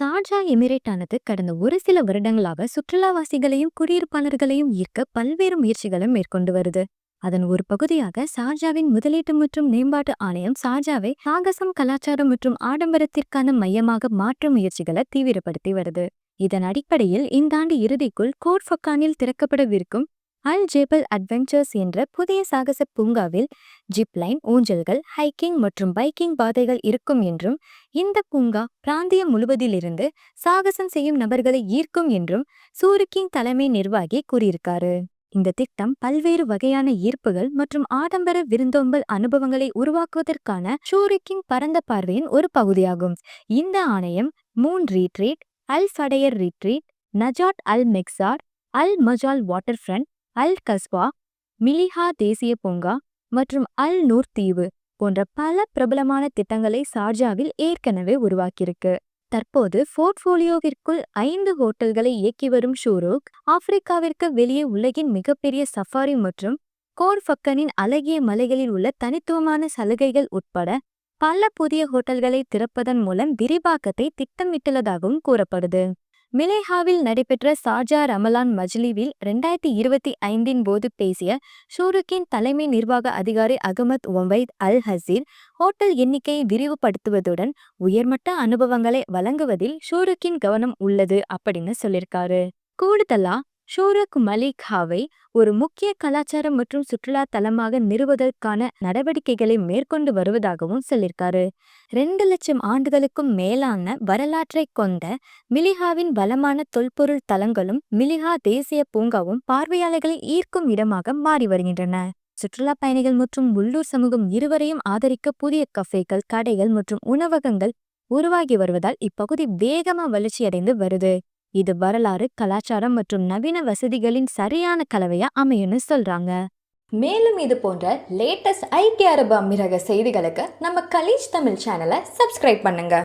சார்ஜா எமிரேட்டானது கடந்த ஒரு சில வருடங்களாக சுற்றுலாவாசிகளையும் குடியிருப்பாளர்களையும் ஈர்க்க பல்வேறு முயற்சிகளை மேற்கொண்டு வருது. அதன் ஒரு பகுதியாக சார்ஜாவின் முதலீட்டு மற்றும் மேம்பாட்டு ஆணையம் சார்ஜாவை சாகசம் கலாச்சாரம் மற்றும் ஆடம்பரத்திற்கான மையமாக மாற்றும் முயற்சிகளை தீவிரப்படுத்தி வருது. இதன் அடிப்படையில் இந்த ஆண்டு இறுதிக்குள் கோட் ஃபக்கானில் திறக்கப்படவிருக்கும் அல் ஜேபல் அட்வென்ச்சர்ஸ் என்ற புதிய சாகச பூங்காவில் ஜிப்லைன் ஊஞ்சல்கள் ஹைக்கிங் மற்றும் பைக்கிங் பாதைகள் இருக்கும் என்றும் இந்த பூங்கா பிராந்தியம் முழுவதிலிருந்து சாகசம் செய்யும் நபர்களை ஈர்க்கும் என்றும் சூருக்கிங் தலைமை நிர்வாகி கூறியிருக்காரு. இந்த திட்டம் பல்வேறு வகையான ஈர்ப்புகள் மற்றும் ஆடம்பர விருந்தோம்பல் அனுபவங்களை உருவாக்குவதற்கான ஷூரிக்கிங் பரந்த பார்வையின் ஒரு பகுதியாகும். இந்த ஆணையம் Moon Retreat Al Badayer Retreat Najd Al Meqsar Al Majaz Waterfront Al Qasba Mleiha தேசிய பூங்கா மற்றும் அல் நூர் தீவு போன்ற பல பிரபலமான திட்டங்களை சார்ஜாவில் ஏற்கனவே உருவாக்கியிருக்கு. தற்போது போர்ட்ஃபோலியோவிற்குள் ஐந்து ஹோட்டல்களை இயக்கி வரும் ஷூரோக் ஆப்பிரிக்காவிற்கு வெளியே உலகின் மிகப்பெரிய சஃபாரி மற்றும் கோர்ஃபக்கனின் அழகிய மலைகளில் உள்ள தனித்துவமான சலுகைகள் உட்பட பல புதிய ஹோட்டல்களை திறப்பதன் மூலம் விரிவாக்கத்தை திட்டமிட்டுள்ளதாகவும் கூறப்படுது. மிலேஹாவில் நடைபெற்ற சார்ஜா ரமலான் மஜ்லிவில் ரெண்டாயிரத்தி இருபத்தி ஐந்தின் போது பேசிய ஷூருக்கின் தலைமை நிர்வாக அதிகாரி Ahmed Owaid Al Haseer hotel எண்ணிக்கையை விரிவுபடுத்துவதுடன் உயர்மட்ட அனுபவங்களை வழங்குவதில் ஷூருக்கின் கவனம் உள்ளது அப்படின்னு சொல்லியிருக்காரு. கூடுதலா ஷூரக் மலிக் ஹாவை ஒரு முக்கிய கலாச்சாரம் மற்றும் சுற்றுலா தலமாக நிறுவதற்கான நடவடிக்கைகளை மேற்கொண்டு வருவதாகவும் சொல்லியிருக்காரு. ரெண்டு லட்சம் ஆண்டுகளுக்கும் மேலான வரலாற்றை கொண்ட மிலிஹாவின் பலமான தொல்பொருள் தலங்களும் மிலிஹா தேசிய பூங்காவும் பார்வையாளர்களை ஈர்க்கும் இடமாக மாறி வருகின்றன. சுற்றுலா பயணிகள் மற்றும் உள்ளூர் சமூகம் இருவரையும் ஆதரிக்க புதிய கஃபேக்கள் கடைகள் மற்றும் உணவகங்கள் உருவாகி வருவதால் இப்பகுதி வேகமா வளர்ச்சியடைந்து வருது. இது வரலாறு கலாச்சாரம் மற்றும் நவீன வசதிகளின் சரியான கலவையா அமையும்னு சொல்றாங்க. மேலும் இது போன்ற லேட்டஸ்ட் ஐக்கிய அரபு அமீரக செய்திகளுக்கு நம்ம கலீஜ் தமிழ் சேனலை சப்ஸ்கிரைப் பண்ணுங்க.